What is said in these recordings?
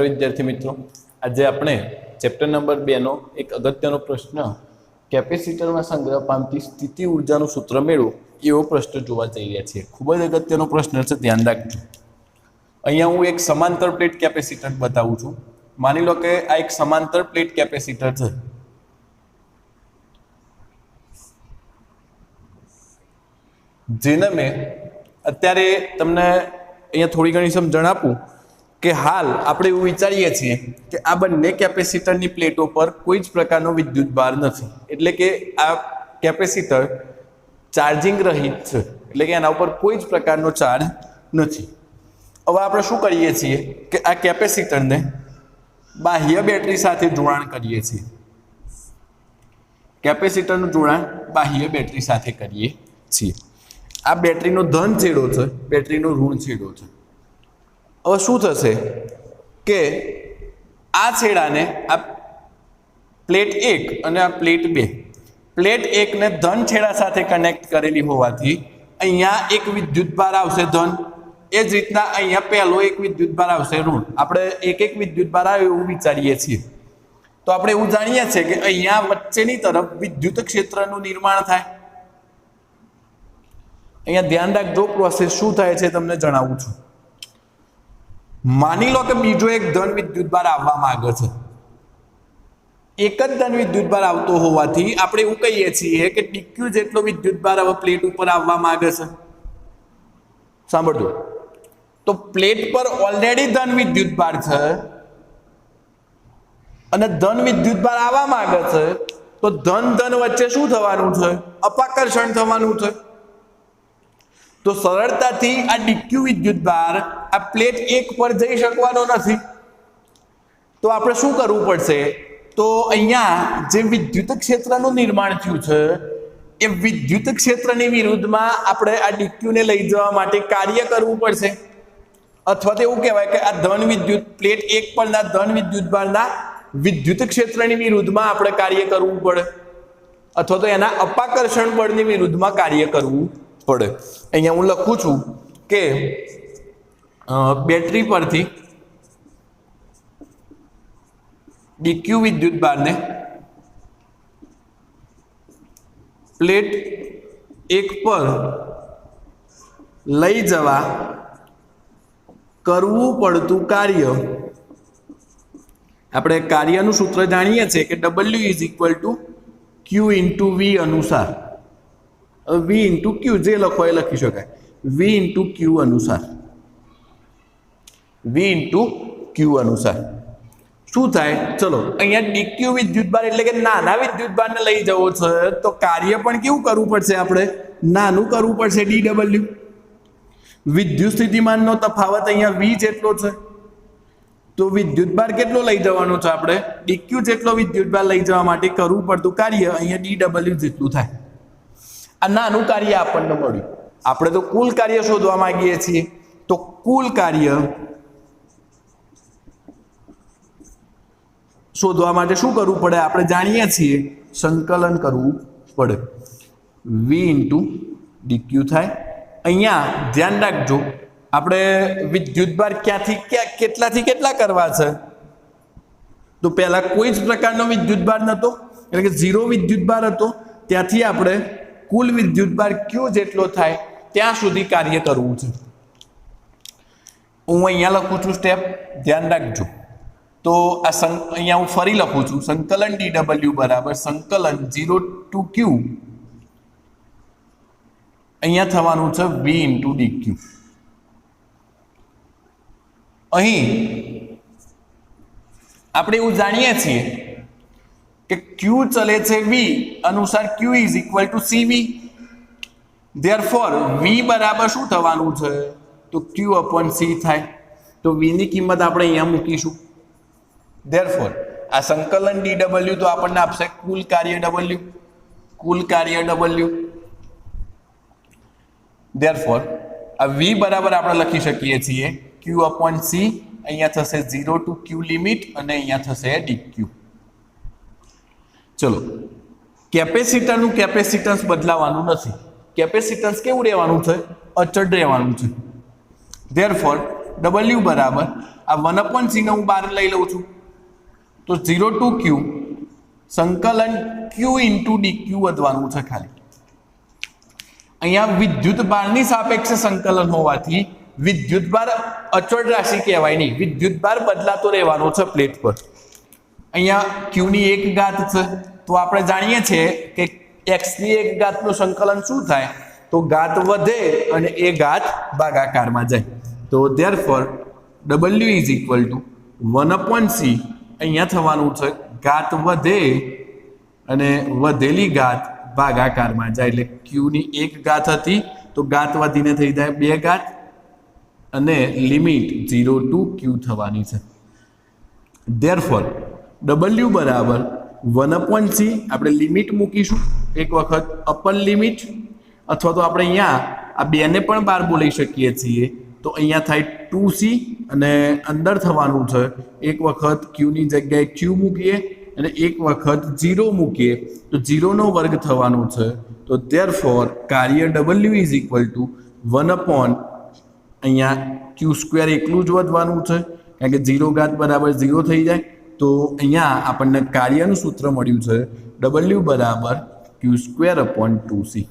નમસ્કાર વિદ્યાર્થી મિત્રો. આજે આપણે ચેપ્ટર નંબર બેનો એક અગત્યનો પ્રશ્ન કેપેસિટરમાં સંગ્રહ પામતી સ્થિતિ ઉર્જાનું સૂત્ર મેળવો, એવો પ્રશ્ન જોવા જઈ રહ્યા છીએ. ખૂબ જ અગત્યનો પ્રશ્ન છે, ધ્યાન રાખજો. અહીંયા હું એક સમાંતર પ્લેટ કેપેસિટર બતાવું છું. માની લો કે આ એક સમાંતર પ્લેટ કેપેસિટર છે. જેને મેં અત્યારે તમને અહીંયા થોડી ઘણી સમજણ આપું. કે હાલ આપણે એવું વિચારીએ છીએ કે આ બંને કેપેસિટરની પ્લેટો પર કોઈ જ પ્રકારનો વિદ્યુત ભાર નથી. એટલે કે આ કેપેસિટર ચાર્જિંગ રહિત છે. એટલે કે એના ઉપર કોઈ જ પ્રકારનો ચાર્જ નથી. હવે આપણે શું કરીએ છીએ કે આ કેપેસિટરને બાહ્ય બેટરી સાથે જોડાણ કરીએ છીએ. કેપેસિટરનું જોડાણ બાહ્ય બેટરી સાથે કરીએ છીએ. આ બેટરીનો ધન છેડો છે, બેટરીનો ઋણ છેડો છે. હવે શું થશે કે આ છેડાને આ પ્લેટ એક અને આ પ્લેટ બે. પ્લેટ એકને ધન છેડા સાથે કનેક્ટ કરેલી હોવાથી અહીંયા એક વિદ્યુત ભાર આવશે ધન. એ જ રીતના અહીંયા પહેલો એક વિદ્યુત ભાર આવશે ઋણ. આપણે એક એક વિદ્યુત ભાર આવે એવું વિચારીએ છીએ. તો આપણે એવું જાણીએ છીએ કે અહીંયા વચ્ચેની તરફ વિદ્યુત ક્ષેત્રનું નિર્માણ થાય. અહીંયા ધ્યાન રાખજો પ્રોસેસ શું થાય છે તમને જણાવું છું. માની લો કે બીજો એક ધન વિદ્યુત ભાર આવવા માંગે છે. એક જ ધન વિદ્યુત ભાર આવતો હોવાથી આપણે એવું કહીએ છીએ કે ડીક્યુ જેટલો વિદ્યુત ભાર હવે પ્લેટ ઉપર આવવા માંગે છે. સાંભળજો. તો પ્લેટ પર ઓલરેડી ધન વિદ્યુત ભાર છે અને ધન વિદ્યુત ભાર આવવા માંગે છે, તો ધન ધન વચ્ચે શું થવાનું છે? અપાકર્ષણ થવાનું છે. તો સરળતાથી આ ડીક્યુ વિદ્યુત ભાર આ પ્લેટ એક પર જઈ શકવાનો નથી. તો આપણે શું કરવું પડશે? તો અહીંયા જે વિદ્યુત ક્ષેત્રનું નિર્માણ થયું છે, એ વિદ્યુત ક્ષેત્રની વિરુદ્ધમાં આપણે આ ડીક્યુને લઈ જવા માટે કાર્ય કરવું પડશે. અથવા તો એવું કહેવાય કે આ ધન વિદ્યુત પ્લેટ એક પરના ધન વિદ્યુત ભારના વિદ્યુત ક્ષેત્રની વિરુદ્ધમાં આપણે કાર્ય કરવું પડે. અથવા તો એના અપાકર્ષણ બળની વિરુદ્ધમાં કાર્ય કરવું પડે. અહીંયા હું લખું છું કે બેટરી પરથી ડીક્યુ વિદ્યુત બારને પ્લેટ એક પર લઈ જવા કરવું પડતું કાર્ય. આપણે કાર્યનું સૂત્ર જાણીએ છીએ કે W is equal to Q into V અનુસાર. વી ઇન્ટુ ક્યુ જે લખો એ લખી શકાય. વી ઇન્ટુ ક્યુ અનુસાર. વી ઇન્ટુ ક્યુ અનુસાર. શું થાય? ચલો, અહીંયા ડીક્યુ વિદ્યુતભાર એટલે કે નાના વિદ્યુતભારને લઈ જવો છે, તો કાર્ય પણ કેવું કરવું પડશે આપણે? નાનું કરવું પડશે ડી ડબલ્યુ વિદ્યુત સ્થિતિમાનનો તફાવત અહીંયા વી જેટલો છે, તો વિદ્યુતભાર કેટલો લઈ જવાનો છે આપણે? ડીક્યુ જેટલો વિદ્યુતભાર લઈ જવા માટે કરવું પડતું કાર્ય અહીંયા ડી ડબલ્યુ જેટલું થાય. આ નાનું કાર્ય આપણને મળ્યું. આપણે તો કુલ કાર્ય શોધવા માંગીએ છીએ. તો કુલ કાર્ય શોધવા માટે શું કરવું પડે? આપણે જાણીએ છીએ સંકલન કરવું પડે. વી ઇન્ટુ ડીક્યુ થાય. અહીંયા ધ્યાન રાખજો. આપણે વિદ્યુતભાર ક્યાંથી ક્યાં કેટલાથી કેટલા કરવા છે? તો પહેલાં કોઈ જ પ્રકારનો વિદ્યુતભાર નહોતો એટલે કે ઝીરો વિદ્યુતભાર હતો. ત્યાંથી આપણે કુલ વિદ્યુતભાર ક્યુ જેટલો થાય ત્યાં સુધી કાર્ય કરવું છે. હું અહીંયા લખું છું સ્ટેપ ધ્યાન રાખજો. તો આ સં અહીંયા હું ફરી લખું છું, સંકલન ડી ડબલ્યુ બરાબર સંકલન ઝીરો ટુ ક્યુ અહીંયા થવાનું છે વી ઇન્ટુ ડી ક્યુ અહીં આપણે એવું જાણીએ છીએ કે ક્યુ ચલે છે વી અનુસાર Q is equal to C V therefore V બરાબર શું થવાનું છે? તો ક્યુ અપોન સી થાય. તો વીની કિંમત આપણે અહીંયા મૂકીશું. ધેરફોર આ સંકલન ડી ડબલ્યુ તો આપણને આપશે કુલ કાર્ય ડબલ્યુ કુલ કાર્ય ડબલ્યુ ધેરફોર આ વી બરાબર આપણે લખી શકીએ છીએ ક્યુ અપોન સી અહીંયા થશે ઝીરો ટુ ક્યુ લિમિટ અને અહીંયા થશે ડી ક્યુ ચલો. કેપેસિટરનું કેપેસિટન્સ બદલાવાનું નથી. કેપેસિટન્સ કેવું રહેવાનું છે? અચળ રહેવાનું છે. ધેરફોર ડબલ્યુ બરાબર, આ વન અપોન સીને હું બહાર લઈ લઉં છું. તો ઝીરો ટુ ક્યુ સંકલન ક્યુ ઇન્ટુ ડી ક્યુ વધવાનું છે ખાલી. અહીંયા વિદ્યુત બારની સાપેક્ષે સંકલન હોવાથી વિદ્યુત બાર અચળ રાશિ કહેવાય નહીં. વિદ્યુત બાર બદલાતો રહેવાનો છે પ્લેટ પર. અહીંયા ક્યુની એક ઘાત છે. તો આપણે જાણીએ છીએ કે એક્સની એક ઘાતનું સંકલન શું થાય? તો ઘાત વધે અને એ ઘાત ભાગાકારમાં જાય. તો therefore W is equal to one upon C અહીંયા થવાનું છે. ઘાત વધે અને વધેલી ઘાત ભાગાકારમાં જાય. એટલે ક્યુની એક ઘાત હતી, તો ઘાત વધીને થઈ જાય બે ઘાત અને લિમિટ ઝીરો ટુ ક્યુ થવાની છે. ધેરફોર ડબલ્યુ બરાબર વન અપોન સી, આપણે લિમિટ મૂકીશું. એક વખત અપર લિમિટ અથવા તો આપણે અહીંયા આ બેને પણ બાર બોલાવી શકીએ છીએ. તો અહીંયા થાય ટુ સી અને અંદર થવાનું છે. એક વખત ક્યુની જગ્યાએ ક્યુ મૂકીએ અને એક વખત ઝીરો મૂકીએ. તો ઝીરોનો વર્ગ થવાનો છે. તો ધેર ફોર કાર્ય W is equal to one upon અહીંયા ક્યુ સ્ક્વેર એકલું જ વધવાનું છે. કારણ કે ઝીરો ઘાત બરાબર ઝીરો થઈ જાય. તો અહીંયા આપણને કાર્યનું સૂત્ર મળ્યું છે ડબલ્યુ બરાબર Q square upon two C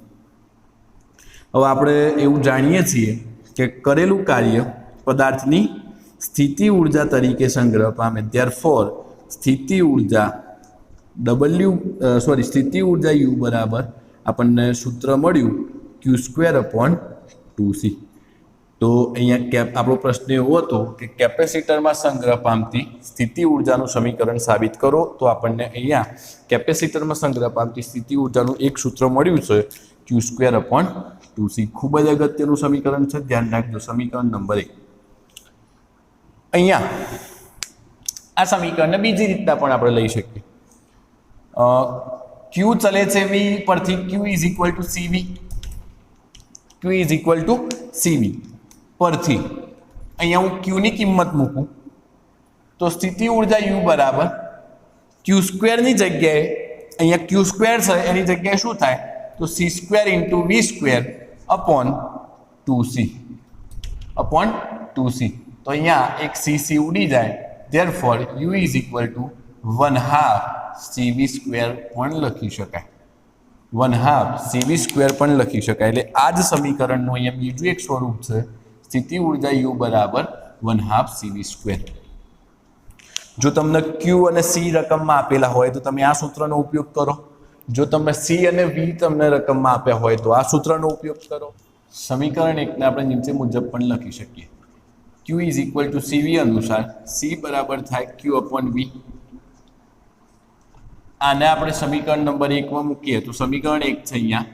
હવે આપણે એવું જાણીએ છીએ કે કરેલું કાર્ય પદાર્થની સ્થિતિ ઊર્જા તરીકે સંગ્રહ પામે ત્યાર ફોર સ્થિતિ ઊર્જા ડબલ્યુ સોરી સ્થિતિ ઊર્જા યુ બરાબર આપણને સૂત્ર મળ્યું Q square upon two C તો અહીંયા આપણો પ્રશ્ન એવો હતો કે કેપેસિટરમાં સંગ્રહ પામતી સ્થિતિ ઉર્જાનું સમીકરણ સાબિત કરો. તો આપણને અહીંયા કેપેસિટરમાં સંગ્રહ પામતી સ્થિતિ ઉર્જાનું એક સૂત્ર મળ્યું છે Q square upon two C ખૂબ જ અગત્યનું સમીકરણ છે, ધ્યાન રાખજો, સમીકરણ નંબર એક. અહીંયા આ સમીકરણને બીજી રીતના પણ આપણે લઈ શકીએ. ક્યુ ચલે છે વી પરથી Q is equal to C V Q is equal to C V પરથી અહીંયા હું ક્યુની કિંમત મૂકું. તો સ્થિતિ ઊર્જા યુ બરાબર ક્યુ સ્ક્વેરની જગ્યાએ અહીંયા ક્યુ સ્ક્વેર છે, એની જગ્યાએ શું થાય? તો C square into V square upon two C upon two C તો અહીંયા એક સી સી ઉડી જાય. Therefore U is equal to one half C V square પણ લખી શકાય. વન હાફ સીવી સ્ક્વેર પણ લખી શકાય. એટલે આ જ સમીકરણનું અહીંયા બીજું એક સ્વરૂપ છે. સ્થિતિ ઊર્જા યુ બરાબર વન હાફ સીવી સ્ક્વેર જો તમને ક્યુ અને સી રકમમાં આપેલા હોય તો તમે આ સૂત્રનો ઉપયોગ કરો. જો તમે સી અને વી તમને રકમમાં આપ્યા હોય તો આ સૂત્રનો ઉપયોગ કરો. સમીકરણ એકને આપણે નીચે મુજબ પણ લખી શકીએ. Q is equal to C V અનુસાર સી બરાબર થાય ક્યુ અપોન વી આને આપણે સમીકરણ નંબર એકમાં મૂકીએ તો સમીકરણ એક છે અહીંયા.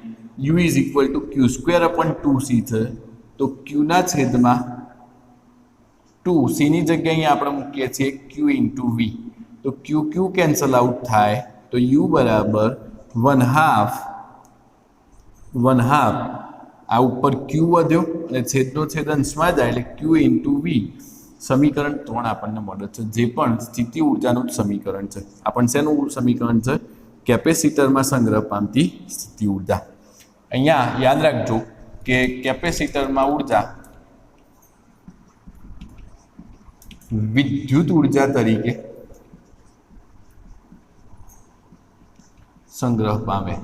U is equal to Q square upon two C છે તો ક્યુના છેદમાં ટુ સીની જગ્યાએ અહીંયા આપણે મૂકીએ છીએ ક્યુ ઇન્ટુ વી તો ક્યુ ક્યુ કેન્સલ આઉટ થાય તો યુ બરાબર વન હાફ વન હાફ આ ઉપર ક્યુ વધ્યો અને છેદનો છેદ અંશમાં જાય એટલે ક્યુ ઇન્ટુ વી સમીકરણ ત્રણ આપણને મળે છે. જે પણ સ્થિતિ ઉર્જાનું જ સમીકરણ છે. આપણ શેનું સમીકરણ છે? કેપેસિટરમાં સંગ્રહ પામતી સ્થિતિ ઊર્જા. અહીંયા યાદ રાખજો કે કેપેસિટરમાં ઊર્જા વિદ્યુત ઊર્જા તરીકે સંગ્રહ પામે.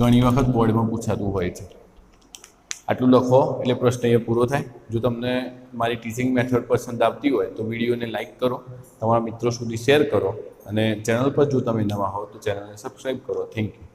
ઘણી વખત બોર્ડમાં પૂછાતું હોય છે. આટલું લખો એટલે પ્રશ્ન એ પૂરો થાય. જો તમને મારી ટીચિંગ મેથડ પસંદ આવતી હોય તો વિડીયોને લાઇક કરો, તમારા મિત્રો સુધી શેર કરો અને ચેનલ પર જો તમે નવા હો તો ચેનલને સબસ્ક્રાઈબ કરો. Thank you